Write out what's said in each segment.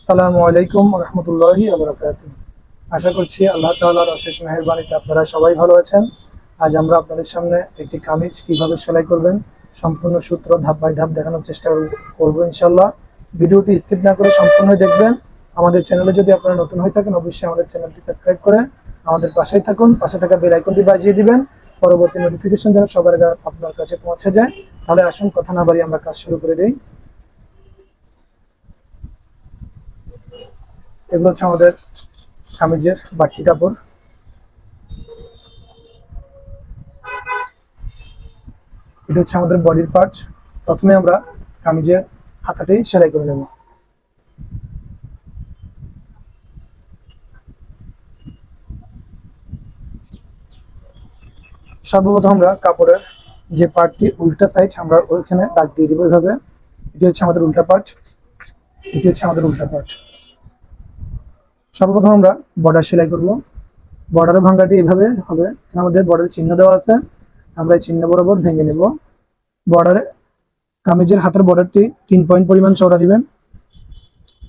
আসসালামু আলাইকুম রহমতুল্লাহি আবরাকাত আশা করছি আল্লাহ তাআলার অশেষ মেহেরবানিতে আপনারা সবাই ভালো আছেন। আজ আমরা আপনাদের সামনে একটি কামিজ কীভাবে সেলাই করবেন সম্পূর্ণ সূত্র ধাপ বাই ধাপ দেখানোর চেষ্টা করব ইনশাল্লাহ ভিডিওটি স্কিপ না করে সম্পূর্ণ দেখবেন। আমাদের চ্যানেলে যদি আপনারা নতুন হয়ে থাকেন, অবশ্যই আমাদের চ্যানেলটি সাবস্ক্রাইব করে আমাদের পাশেই থাকুন। পাশে থাকা বেল আইকনটি বাজিয়ে দিবেন। পরবর্তী নোটিফিকেশন যেন সবার আপনার কাছে পৌঁছে যায়। তাহলে আসুন, কথা না বাড়িয়ে আমরা কাজ শুরু করে দিই। এগুলো হচ্ছে আমাদের কামিজের বাড়তি কাপড়। এটা হচ্ছে আমাদের বডির পার্ট। প্রথমে আমরা কামিজের হাতাটি সেলাই করে নেব। সর্বপ্রথম আমরা কাপড়ের যে পার্টটি উল্টা সাইড আমরা ওইখানে দাগ দিয়ে দিব এইভাবে। এটি হচ্ছে আমাদের উল্টা পার্ট। এটি হচ্ছে আমাদের উল্টা পার্ট। সর্বপ্রথম আমরা বর্ডার সেলাই করব। বর্ডারের ভাঙ্গাটি এভাবে হবে। আমাদের বর্ডারের চিহ্ন দেওয়া আছে। আমরা এই চিহ্ন বরাবর ভেঙে নেব। বর্ডারে কামিজের হাতের বর্ডারটি তিন পয়েন্ট পরিমাণ চওড়া দিবেন।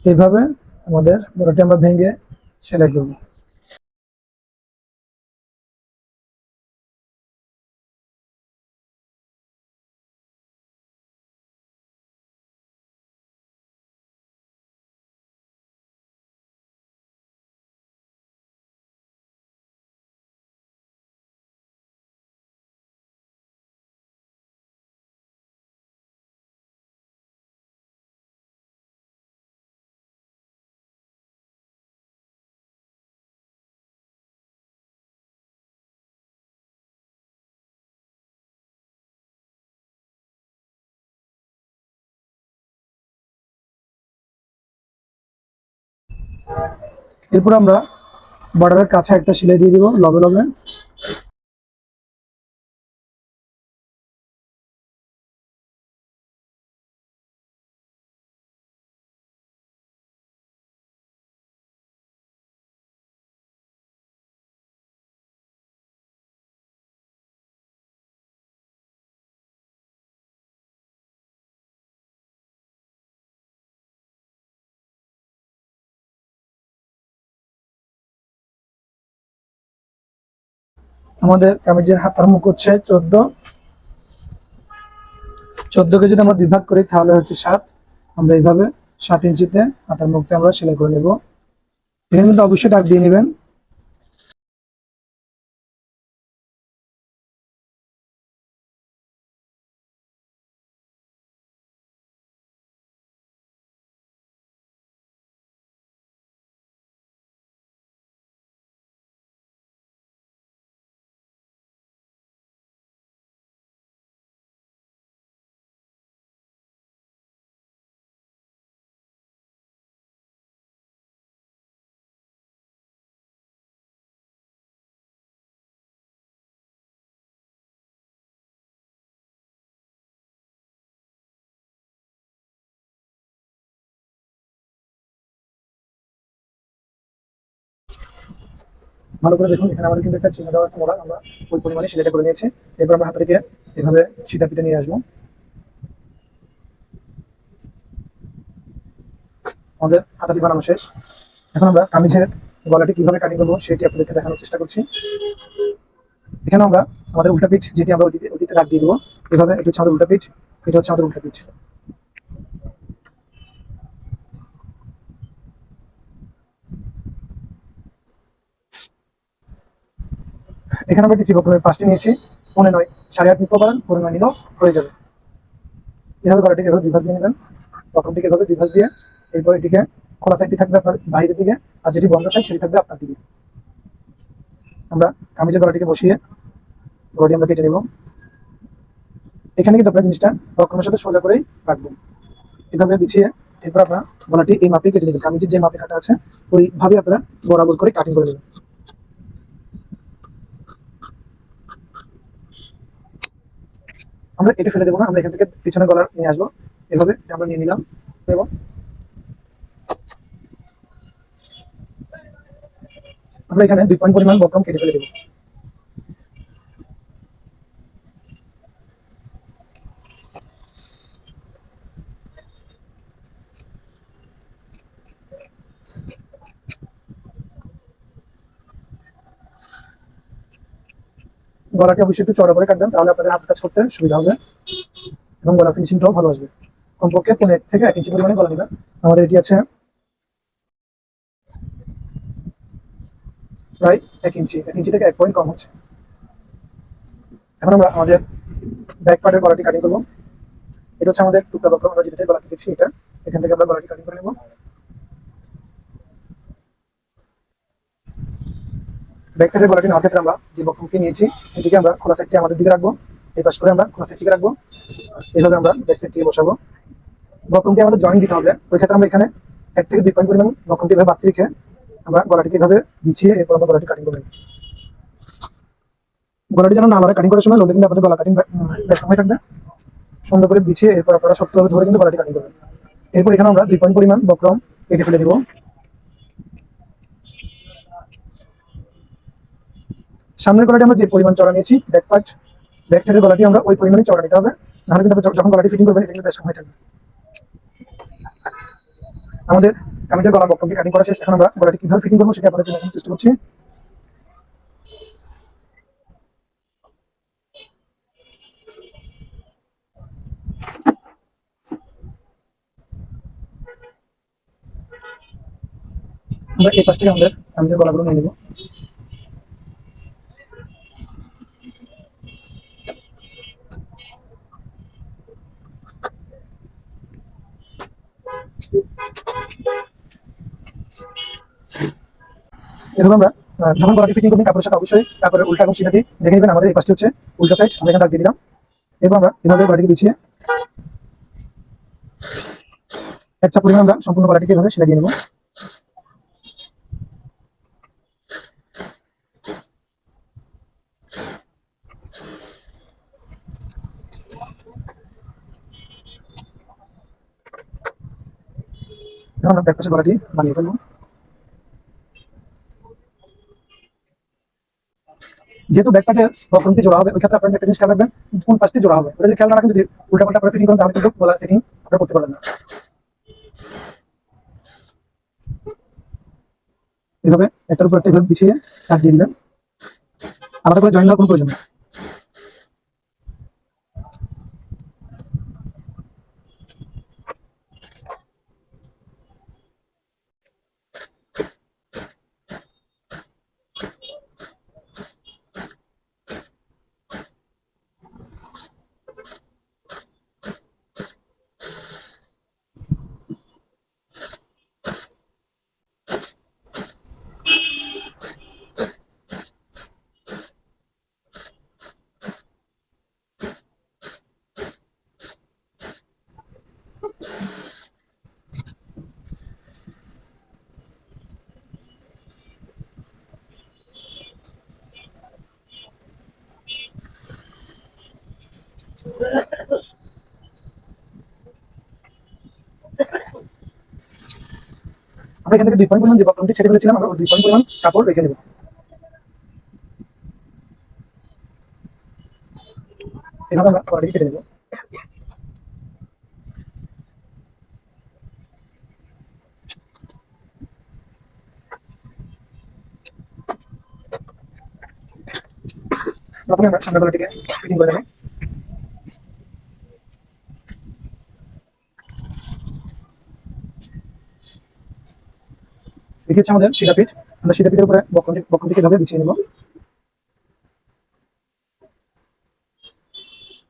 এইভাবে আমাদের বর্ডারটি আমরা ভেঙে সেলাই করব। এরপর আমরা বর্ডারের কাছে একটা সেলাই দিয়ে দিব লবে লবে। আমাদের কামিজের হাতার মুখ হচ্ছে চোদ্দ। চোদ্দকে যদি আমরা দুই ভাগ করি, তাহলে হচ্ছে সাত। আমরা এইভাবে সাত ইঞ্চিতে হাতার মুখটা আমরা সেলাই করে নেব। এখানে কিন্তু অবশ্যই ডাক দিয়ে নেবেন। ভালো করে দেখুন, এখানে আমাদের কিন্তু একটা চিহ্ন দেওয়া আছে মোড়া। আমরা ওই পরিমাণে সেলাইটা করে নিয়েছি। এরপর আমরা হাতাটিকে এভাবে সিধা পিঠে নিয়ে আসব। আমাদের হাতাটি বানানো শেষ। এখন আমরা কামিজের গলাটি কীভাবে কাটিং করব সেটি আপনাদেরকে দেখানোর চেষ্টা করছি। এখানে আমরা আমাদের উল্টা পিঠ, যেটি আমরা ওটিতে দাগ দিয়ে দেবো, এভাবে এটা হচ্ছে আমাদের উল্টা পিঠ, এটা হচ্ছে আমাদের উল্টা পিঠ। এখানে আমরা কিছু প্রথমে পাঁচটি নিয়েছি। পনে নয়, সাড়ে আট নিতে পারেন, পনে নয় নিলেও হয়ে যাবে। এভাবে গলাটিকে এভাবে দুই ভাঁজ দিয়ে নেবেন। প্রথমটিকে এভাবে দুই ভাঁজ দিয়ে, এরপর এটিকে খোলা সাইডটি থাকবে আপনার বাইরের দিকে আর যেটি বন্ধ সাইড সেটি থাকবে আপনার দিকে। আমরা কামিজের গলাটিকে বসিয়ে গলাটি আমরা কেটে নেব। এখানে কিন্তু আপনার জিনিসটা রক্ষণের সাথে সোজা করেই রাখবেন। এভাবে বিছিয়ে এরপর আপনার গলাটি এই মাপে কেটে নেবেন। কামিজের যে মাপে কাটা আছে, ওইভাবে আপনারা বরাবর করে কাটিং করে নেবেন। আমরা এটা ফেলে দেবো না, আমরা এখান থেকে পিছনে গলার নিয়ে আসব। এভাবে আমরা নিয়ে নিলাম। এবং আমরা এখানে দুই পয়েন্ট পরিমাণ বক্রম কেটে ফেলে দেবো। গলাটি অবশ্যই একটু চড়া করে কাটবেন তাহলে আপনাদের হাতের কাজ করতে সুবিধা হবে এবং গলা ফিনিশিংটাও ভালো আসবে। কমপক্ষে পনেরো থেকে এক ইঞ্চি পরিমাণে গলা নেবেন। আমাদের এটি আছে প্রায় এক ইঞ্চি এক ইঞ্চি থেকে এক পয়েন্ট কম হচ্ছে। এখন আমরা আমাদের ব্যাক পার্টের গলাটি কাটিং করব। এটা হচ্ছে আমাদের টুকরা বক্রম আমরা যেটা গলা কেটেছি এটা, এখান থেকে আমরা গলাটি কাটিং করে নেব। ব্যাক সাইডের গলাটি নেওয়ার ক্ষেত্রে আমরা যে নিয়েছি, এটিকে আমরা খোলা সাইডটি আমাদের দিকে রাখব, এই পাশ করে আমরা খোলা সাইডটিকে রাখব এইভাবে আমরা ব্যাক সাইডটিকে বসাবো। আমাদের জয়েন্ট দিতে হবে, ওই ক্ষেত্রে আমরা এখানে এক থেকে দুই পয়েন্ট পরিমাণ এভাবে রেখে আমরা গলাটিকে এভাবে বিছিয়ে এরপর আমরা গলাটি কাটিং করব। গলাটি যেন না কাটিং করার সময় লড়লে কিন্তু আপনাদের গলা কাটিং সময় থাকবে। সুন্দর করে বিছিয়ে এরপর আপনারা শক্তভাবে ধরে কিন্তু গলাটি কাটিং করবেন। এরপর এখানে আমরা দুই পয়েন্ট পরিমাণ বক্রম কেটে ফেলে দিব। সামনের গলাটি আমরা যে পরিমাণ চড়া নিয়েছি ব্যাক পার্ট ব্যাক সাইডের গলাটি আমরা ওই পরিমাণে চড়া নিতে হবে। নাহলে কিন্তু যখন গলাটি ফিটিং করবেন, এটা কিন্তু বেশ সময় থাকবে। আমাদের কামিজের গলা বক্রমটি কাটিং করা শেষ। এখন আমরা গলাটি কীভাবে ফিটিং করব সেটা আপনাদের দেখানোর চেষ্টা করছি। আমরা এই পাশ থেকে আমাদের কামিজের গলাগুলো নিয়ে নেব। এরকম আমরা যখন গলাটি ফিটিং করবেন, কাপড়ের সাথে অবশ্যই কাপড়ের উল্টা এবং সিধাটি দেখে নেবেন আমাদের এই পাশটি হচ্ছে উল্টা সাইড আমরা এখানে দাগ দিয়ে দিলাম। এরপর আমরা এভাবে গলাটিকে বিছিয়ে এক পরিমাণ আমরা সম্পূর্ণ গলাটিকে এভাবে সেলাই দিয়ে নেব। আমরা ব্যাক পাশে গলাটি বানিয়ে ফেলব। যেহেতু ব্যাক পার্টে ফ্রন্টে জোড়া হবে, ওই ক্ষেত্রে আপনাদের একটা জিনিস খেয়াল রাখবেন কোন পাশটি জোড়া হবে। ওটা যদি খেয়াল রাখেন, যদি উল্টা পাল্টা করে ফিটিং করেন, তাহলে কিন্তু গলা সেটিং আপনারা করতে পারবেন না। এভাবে একটার উপর একটা এভাবে বিছিয়ে কাট দিয়ে দিবেন। আলাদা করে জয়েন দেওয়ার কোনো প্রয়োজন নেই। এখান থেকে দুই পয়েন্ট পরিমাণ যে বক্রমটি ছেড়ে ফেলেছিলাম, আমরা দুই পয়েন্ট পরিমাণ কাপড় রেখে নেব। প্রথমে আমরা সামনের গলাটিকে ফিটিং করে নেব। আমাদের সিধা আমরা সিধা উপরে বক্রমটি বক্রমটিকে এভাবে বিছিয়ে নেব।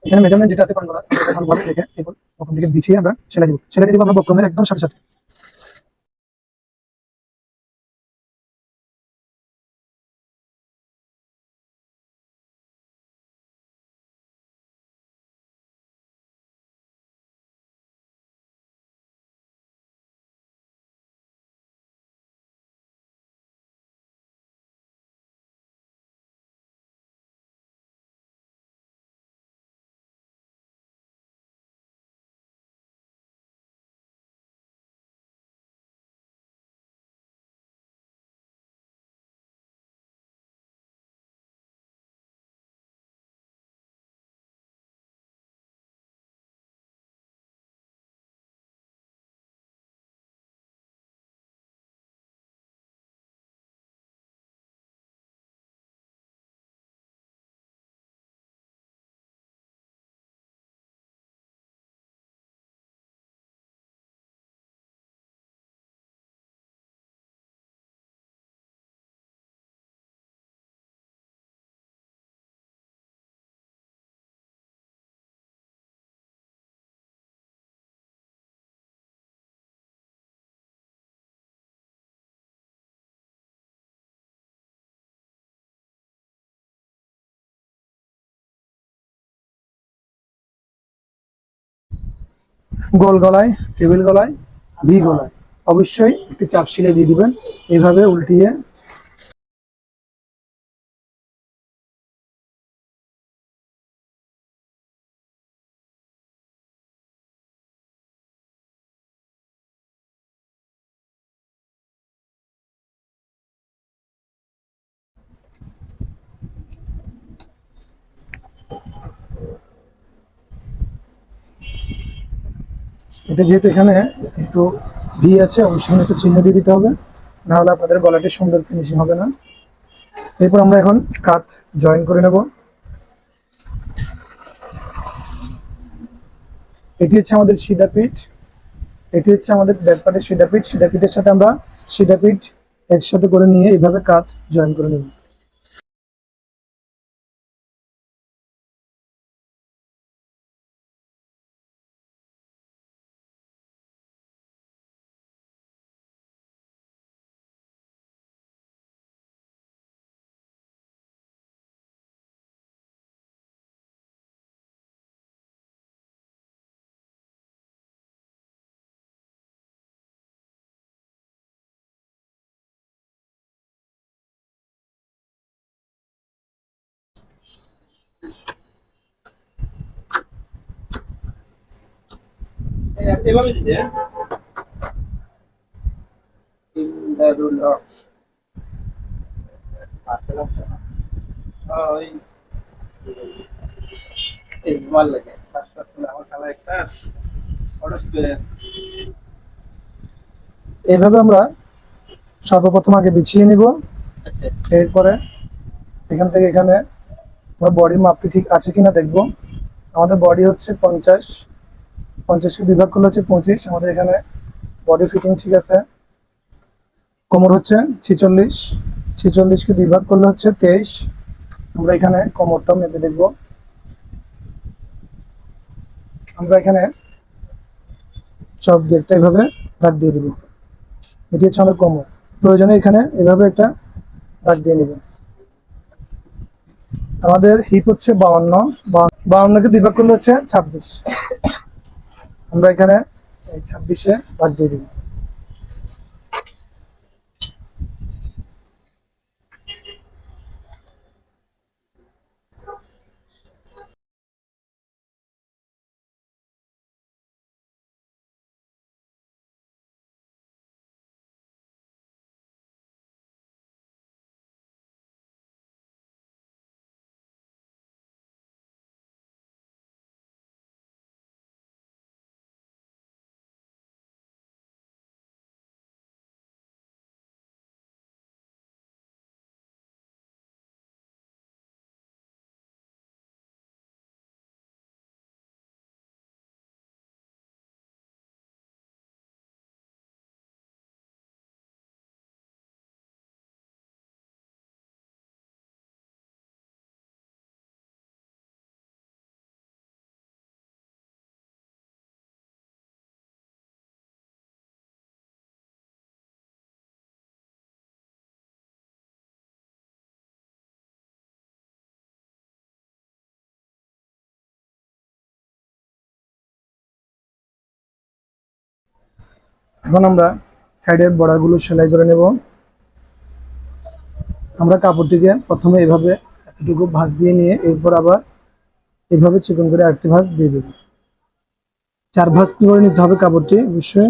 এখানে মেজারমেন্ট যেটা আছে ভালোভাবে দেখে এরপর বিছিয়ে আমরা সেলাই দিব। সেলাই দিব আমরা বক্রমের একদম সাথে সাথে। গোল গলায় টেবিল গলায় ভি গলায়। অবশ্যই একটি চাপ শিলে দিয়ে দিবেন। এভাবে উল্টিয়ে এটা যেহেতু এখানে একটু ভি আছে, অবশ্যই একটু চিহ্ন দিয়ে দিতে হবে। না হলে আপনাদের গলাটি সুন্দর ফিনিশিং হবে না। এরপর আমরা এখন কাত জয়েন করে নেব। এটি হচ্ছে আমাদের সিধা পিঠ এটি হচ্ছে আমাদের ব্যাপারে সিধা পিঠ সিধা পিঠের সাথে আমরা সিধা পিঠ একসাথে করে নিয়ে এইভাবে কাত জয়েন করে নেব। এভাবে দিতে? ইজমাল লাগে। আমার খালা একটা এইভাবে আমরা সর্বপ্রথম আগে বিছিয়ে নিব। আচ্ছা। এরপরে এখান থেকে এখানে আমার বডির মাপটি ঠিক আছে কিনা দেখব। আমাদের বডি হচ্ছে পঞ্চাশ। পঞ্চাশকে দুই ভাগ করলে হচ্ছে পঁচিশ, আমাদের এখানে বডি ফিটিং ঠিক আছে। কোমর হচ্ছে ছিচল্লিশ, ছিচল্লিশকে দুই ভাগ করলে হচ্ছে তেইশ। আমরা এখানে কোমরটাও মেপে দেখব। আমরা এখানে সব একটা এভাবে দাগ দিয়ে দিব। এটি হচ্ছে আমাদের কোমর। প্রয়োজনে এখানে এভাবে একটা দাগ দিয়ে নেবেন আমাদের হিপ হচ্ছে বাউন্ন, বাউন্নকে দুই ভাগ করলে হচ্ছে ছাব্বিশ। আমরা এখানে এই ছাব্বিশে দাগ দিয়ে দিব। এখন আমরা সাইডের বর্ডারগুলো সেলাই করে নেব। আমরা কাপড়টিকে প্রথমে এভাবে এতটুকু ভাঁজ দিয়ে নিয়ে এরপর আবার এভাবে চিকন করে আরেকটি ভাঁজ দিয়ে দেব। চার ভাঁজ করে নিতে হবে কাপড়টি? অবশ্যই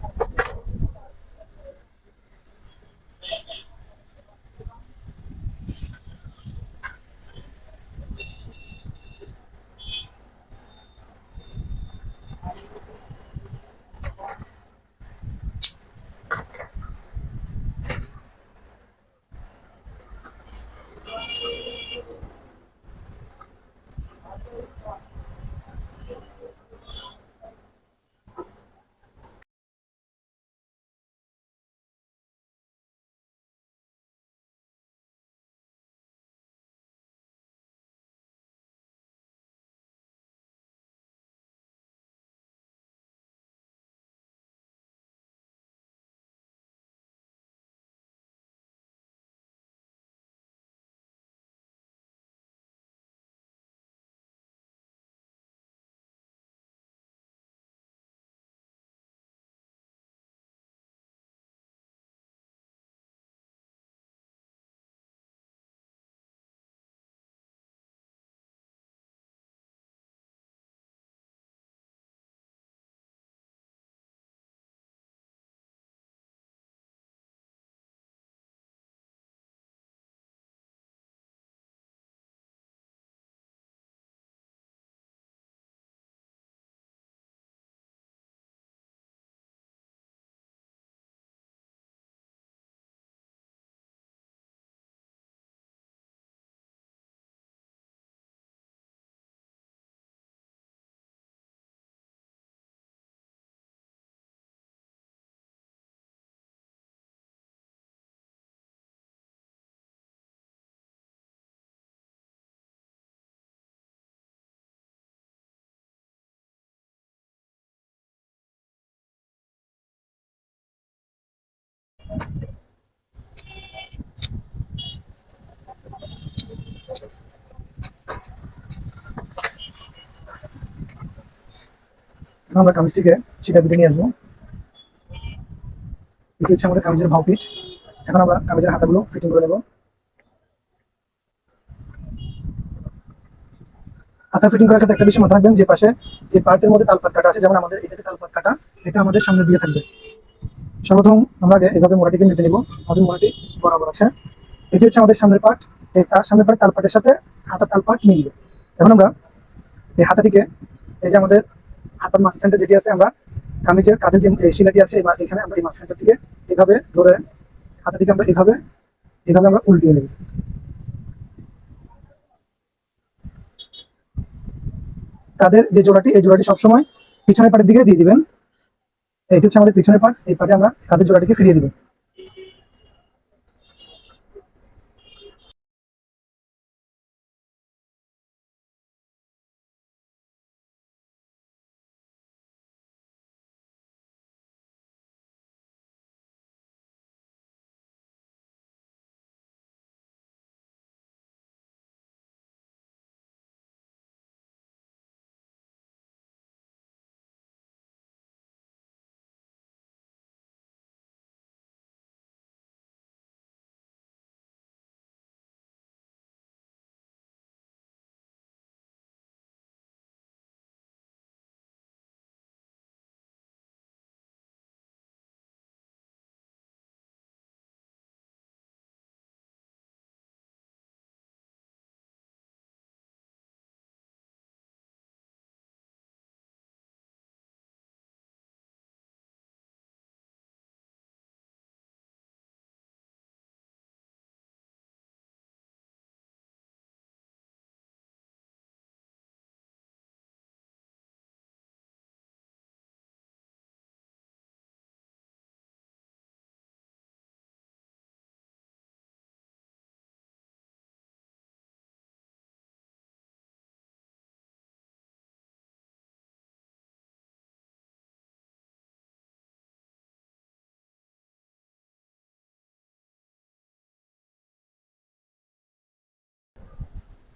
এখন আমরা কামিজটিকে সেটা পিটে নিয়ে আসব। এটি হচ্ছে আমাদের কামিজের ভাও পিঠ। এখন আমরা কামিজের হাতাগুলো ফিটিং করে নেব। হাতা ফিটিং করার ক্ষেত্রে একটা বিষয় মাথায় রাখবেন, যে পাশে যে পার্টের মধ্যে তালপাট কাটা আছে, যেমন আমাদের এটাতে তালপাট কাটা এটা আমাদের সামনে দিয়ে থাকবে। সর্বপ্রথম আমরা আগে এভাবে মোড়াটিকে মেপে নিব। আমাদের মোড়াটি বরাবর আছে। এটি হচ্ছে আমাদের সামনের পার্ট। এই তার সামনের পার্ট তালপাটের সাথে হাতার তালপাট মিলবে। এখন আমরা এই হাতাটিকে, এই যে আমাদের হাতার সেন্টার যেটি আছে আমরা কামিজের কাঁধে যে শিলাটি আছে এখানে আমরা এই মাছ সেন্টারটিকে এইভাবে ধরে হাতাটিকে আমরা এভাবে এভাবে আমরা উল্টিয়ে নেব। তাদের যে জোড়াটি, এই জোড়াটি সবসময় পিছনের পাটের দিকে দিয়ে দিবেন। এটি হচ্ছে আমাদের পিছনের পাট, এই পাটে আমরা কাঁধের জোড়াটিকে ফিরিয়ে দিবেন।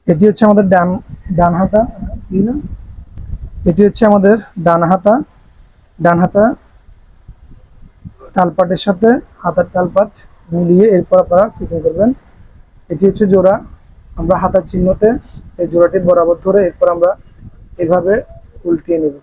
এটি হচ্ছে আমাদের ডান ডান হাতা। এটি হচ্ছে আমাদের ডান হাতা ডান হাতা। তালপাটের সাথে হাতার তালপাট মিলিয়ে এরপর আপনারা ফিটিং করবেন। এটি হচ্ছে জোড়া। আমরা হাতার চিহ্নতে এই জোড়াটি বরাবর ধরে এরপর আমরা এভাবে উল্টিয়ে নেব।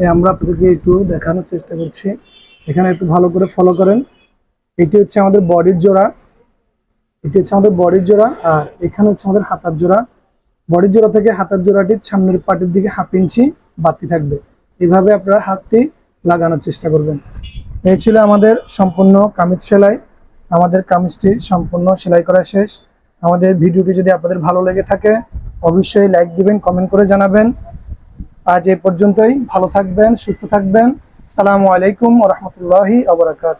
এই আমরা আপনাদেরকে একটু দেখানোর চেষ্টা করছি। এখানে একটু ভালো করে ফলো করেন। এটি হচ্ছে আমাদের বডির জোড়া। এটি হচ্ছে আমাদের বডির জোড়া আর এখানে হচ্ছে আমাদের হাতার জোড়া। বডির জোড়া থেকে হাতার জোড়াটির সামনের পাটের দিকে হাফ ইঞ্চি বাতি থাকবে। এভাবে আপনারা হাতটি লাগানোর চেষ্টা করবেন। এই ছিল আমাদের সম্পূর্ণ কামিজ সেলাই। আমাদের কামিজটি সম্পূর্ণ সেলাই করা শেষ। আমাদের ভিডিওটি যদি আপনাদের ভালো লেগে থাকে, অবশ্যই লাইক দিবেন কমেন্ট করে জানাবেন। আজ এ পর্যন্তই। ভালো থাকবেন সুস্থ থাকবেন। সালামু আলাইকুম রহমতুল্লাহি আবরাকাত